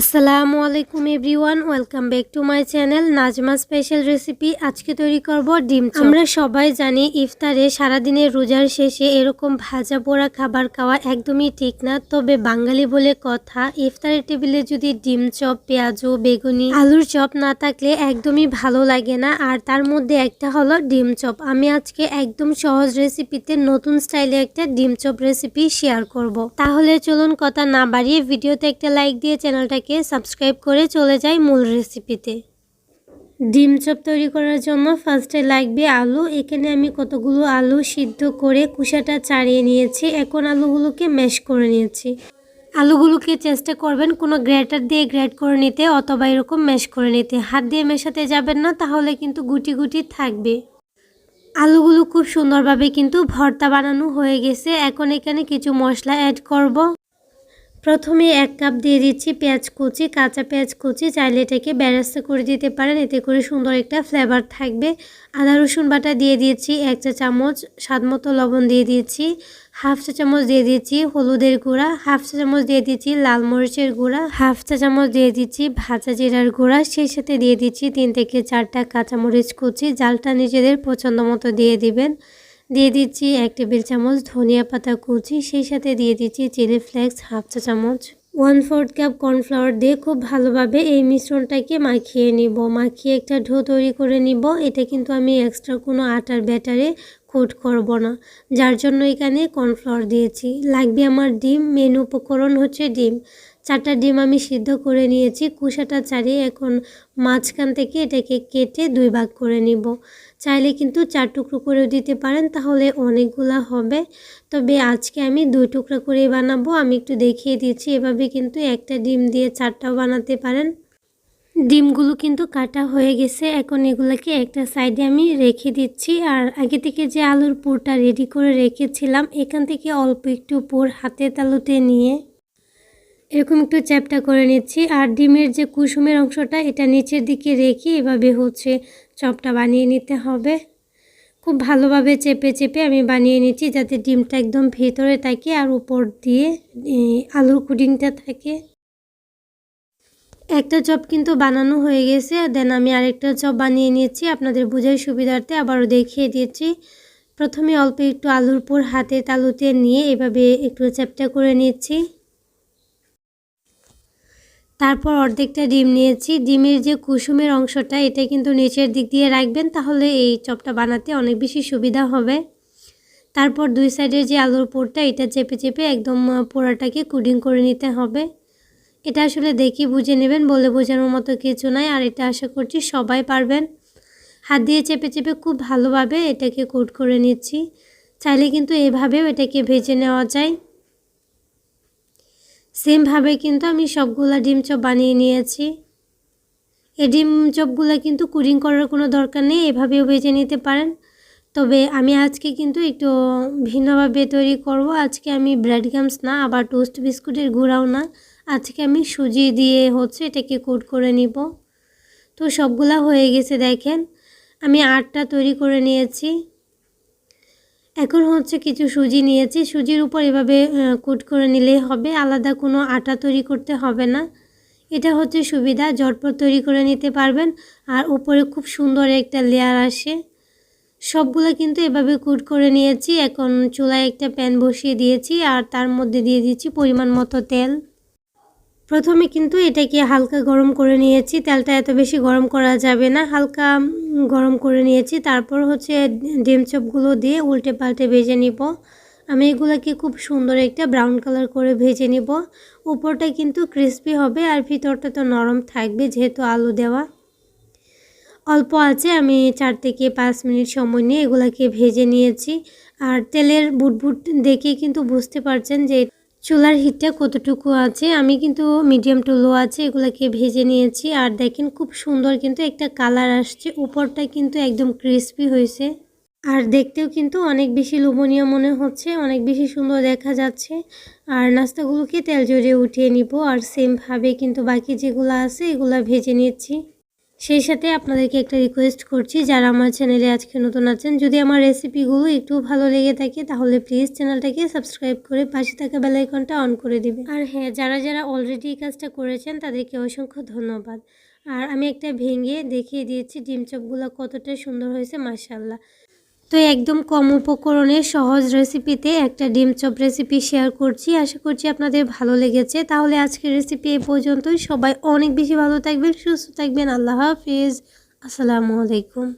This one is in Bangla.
আসসালামু আলাইকুম everyone, welcome back to my channel Najma special recipe আজকে তৈরি করব ডিম। আমরা সবাই জানি ইফতারে সারাদিনের রোজার শেষে এরকম ভাজা পোড়া খাবার খাওয়া একদমই ঠিক না তবে বাঙালি বলে কথা, ইফতারের টেবিলে যদি ডিম চপ, পেঁয়াজু, বেগুনি, আলুর চপ না থাকলে একদমই ভালো লাগে না আর তার মধ্যে একটা হলো ডিম চপ আমি আজকে একদম সহজ রেসিপিতে নতুন স্টাইলে একটা ডিম চপ রেসিপি শেয়ার করব। তাহলে চলুন কথা না বাড়িয়ে ভিডিওতে একটা লাইক দিয়ে চ্যানেলটাকে সাবস্ক্রাইব করে চলে যাই মূল রেসিপিতে ডিম চপ তৈরি করার জন্য ফার্স্টে লাগবে আলু। এখানে আমি কতগুলো আলু সিদ্ধ করে কুসাটা চাড়িয়ে নিয়েছি। এখন আলুগুলোকে ম্যাশ করে নিয়েছি। আলুগুলোকে চেষ্টা করবেন কোনো গ্রেটার দিয়ে গ্রেট করে নিতে অথবা এরকম ম্যাশ করে নিতে। হাত দিয়ে মেশাতে যাবেন না, তাহলে কিন্তু গুটি গুটি থাকবে। আলুগুলো খুব সুন্দরভাবে কিন্তু ভর্তা বানানো হয়ে গেছে। এখন এখানে কিছু মশলা অ্যাড করব। প্রথমে এক কাপ দিয়ে দিচ্ছি পেঁয়াজ কুচি, কাঁচা পেঁয়াজ কুচি, চাইলে এটাকে ব্যারাস্তা করে দিতে পারেন, এতে করে সুন্দর একটা ফ্লেভার থাকবে। আদা, রসুন বাটা দিয়ে দিয়েছি এক চা চামচ, স্বাদ মতো লবণ দিয়ে দিয়েছি, হাফ চা চামচ দিয়ে দিয়েছি হলুদের গুঁড়া, হাফ চা চামচ দিয়ে দিচ্ছি লাল মরিচের গুঁড়া, হাফ চা চামচ দিয়ে দিচ্ছি ভাজা জিরার গুঁড়া, সেই সাথে দিয়ে দিচ্ছি তিন থেকে চারটা কাঁচামরিচ কুচি, জালটা নিজেদের পছন্দ মতো দিয়ে দিবেন। দিয়ে দিচ্ছি এক টেবিল চামচ ধনিয়া পাতা কুচি, সেই সাথে দিয়ে দিচ্ছি চিলি ফ্লেক্স হাফ চা চামচ। ওয়ান ফোর্থ কাপ কর্নফ্লাওয়ার দিয়ে খুব ভালোভাবে এই মিশ্রণটাকে মাখিয়ে নিব। মাখিয়ে একটা ঢো তৈরি করে নিব। এটা কিন্তু আমি এক্সট্রা কোনো আটার ব্যাটারে কোট করব না। যার জন্য এখানে কর্নফ্লাওয়ার দিয়েছি। লাগবে আমার ডিম। মেন উপকরণ হচ্ছে ডিম। চারটা ডিম আমি সিদ্ধ করে নিয়েছি। কুসাটা চারিয়ে এখন মাঝখান থেকে এটাকে কেটে দুই ভাগ করে নিব। চাইলে কিন্তু চার টুকরো করেও দিতে পারেন, তাহলে অনেকগুলা হবে। তবে আজকে আমি দুই টুকরা করে বানাবো। আমি একটু দেখিয়ে দিচ্ছি, এভাবে কিন্তু একটা ডিম দিয়ে চারটাও বানাতে পারেন। ডিমগুলো কিন্তু কাটা হয়ে গেছে। এখন এগুলোকে একটা সাইডে আমি রেখে দিচ্ছি। আর আগে থেকে যে আলুর পুরটা রেডি করে রেখেছিলাম, এখান থেকে অল্প একটু পুর হাতে তালুতে নিয়ে এরকম একটু চ্যাপটা করে নিচ্ছি। আর ডিমের যে কুসুমের অংশটা, এটা নিচের দিকে রেখে এভাবে হচ্ছে চপটা বানিয়ে নিতে হবে। খুব ভালোভাবে চেপে চেপে আমি বানিয়ে নিচ্ছি যাতে ডিমটা একদম ভেতরে থাকে আর উপর দিয়ে আলুর কুডিংটা থাকে। একটা চপ কিন্তু বানানো হয়ে গেছে। দেন আমি আরেকটা চপ বানিয়ে নিয়েছি আপনাদের বোঝার সুবিধার্থে আবারও দেখিয়ে দিয়েছি প্রথমে অল্প একটু আলুর পুর হাতে তালুতে নিয়ে এভাবে একটু চ্যাপটা করে নিচ্ছি। তারপর অর্ধেকটা ডিম নিয়েছি। ডিমের যে কুসুমের অংশটা, এটা কিন্তু নিচের দিক দিয়ে রাখবেন, তাহলে এই চপটা বানাতে অনেক বেশি সুবিধা হবে। তারপর দুই সাইডের যে আলুর পোড়টা, এটা চেপে চেপে একদম পোড়াটাকে কুডিং করে নিতে হবে। এটা আসলে দেখি বুঝে নেবেন, বলে বোঝানোর মতো কিছু নাই। আর এটা আশা করছি সবাই পারবেন। হাত দিয়ে চেপে চেপে খুব ভালোভাবে এটাকে কোট করে নিচ্ছি। চাইলে কিন্তু এভাবেও এটাকে ভেজে নেওয়া যায়। সেমভাবে কিন্তু আমি সবগুলা ডিম চপ বানিয়ে নিয়েছি। এই ডিম চপগুলো কিন্তু কুরিং করার কোনো দরকার নেই, এভাবেও ভেজে নিতে পারেন। তবে আমি আজকে কিন্তু একটু ভিন্নভাবে তৈরি করব। আজকে আমি ব্রেড গামস না, আবার টোস্ট বিস্কুটের গুঁড়াও না। আজকে আমি সুজি দিয়ে হচ্ছে এটাকে কোট করে নিব। তো সবগুলা হয়ে গেছে, দেখেন। আমি আটটা তৈরি করে নিয়েছি। এখন হচ্ছে কিছু সুজি নিয়েছি। সুজির উপর এভাবে কুট করে নিলেই হবে। আলাদা কোনো আটা তৈরি করতে হবে না। এটা হচ্ছে সুবিধা। ঝটপট তৈরি করে নিতে পারবেন। আর উপরে খুব সুন্দর একটা লেয়ার আসে। সবগুলো কিন্তু এভাবে কুট করে নিয়েছি। এখন চুলায় একটা প্যান বসিয়ে দিয়েছি। আর তার মধ্যে দিয়ে দিচ্ছি পরিমাণ মতো তেল। প্রথমে কিন্তু এটাকে হালকা গরম করে নিয়েছি। তেলটা এত বেশি গরম করা যাবে না। হালকা গরম করে নিয়েছি। তারপর হচ্ছে ডিম চপগুলো দিয়ে উল্টে পাল্টে ভেজে নিব। আমি এগুলোকে খুব সুন্দর একটা ব্রাউন কালার করে ভেজে নিব। উপরটা কিন্তু ক্রিস্পি হবে আর ভিতরটা তো নরম থাকবে যেহেতু আলু দেওয়া। অল্প আছে, আমি চার থেকে পাঁচ মিনিট সময় নিয়ে এগুলাকে ভেজে নিয়েছি। আর তেলের বুটবুট দেখে কিন্তু বুঝতে পারছেন যে চুলার হিটটা কতটুকু আছে? আমি কিন্তু মিডিয়াম টু লো আছে, এগুলোকে ভেজে নিয়েছি। আর দেখেন খুব সুন্দর কিন্তু একটা কালার আসছে, উপরটা কিন্তু একদম ক্রিস্পি হয়েছে। আর দেখতেও কিন্তু অনেক বেশি লোভনীয় মনে হচ্ছে, অনেক বেশি সুন্দর দেখা যাচ্ছে। আর নাস্তাগুলোকে তেল জড়িয়ে উঠিয়ে নিব, আর সেমভাবে কিন্তু বাকি যেগুলো আছে, এগুলো ভেজে নিচ্ছি। সেই সাথে আপনাদেরকে একটা রিকোয়েস্ট করছি, যারা আমার চ্যানেলে আজকে নতুন আছেন, যদি আমার রেসিপিগুলো একটু ভালো লেগে থাকে, তাহলে প্লিজ চ্যানেলটাকে সাবস্ক্রাইব করে পাশে থাকা বেলাইকনটা অন করে দেবে আর হ্যাঁ যারা যারা অলরেডি এই কাজটা করেছেন, তাদেরকে অসংখ্য ধন্যবাদ। আর আমি একটা ভেঙে দেখিয়ে দিয়েছি, ডিম চপগুলো কতটা সুন্দর হয়েছে মাসাল্লাহ তো একদম কম উপকরণে সহজ রেসিপিতে একটা ডিম চপ রেসিপি শেয়ার করছি। আশা করছি আপনাদের ভালো লেগেছে। তাহলে আজকের রেসিপি এ পর্যন্তই। সবাই অনেক বেশি ভালো থাকবেন, সুস্থ থাকবেন। আল্লাহ হাফিজ। আসসালামু আলাইকুম।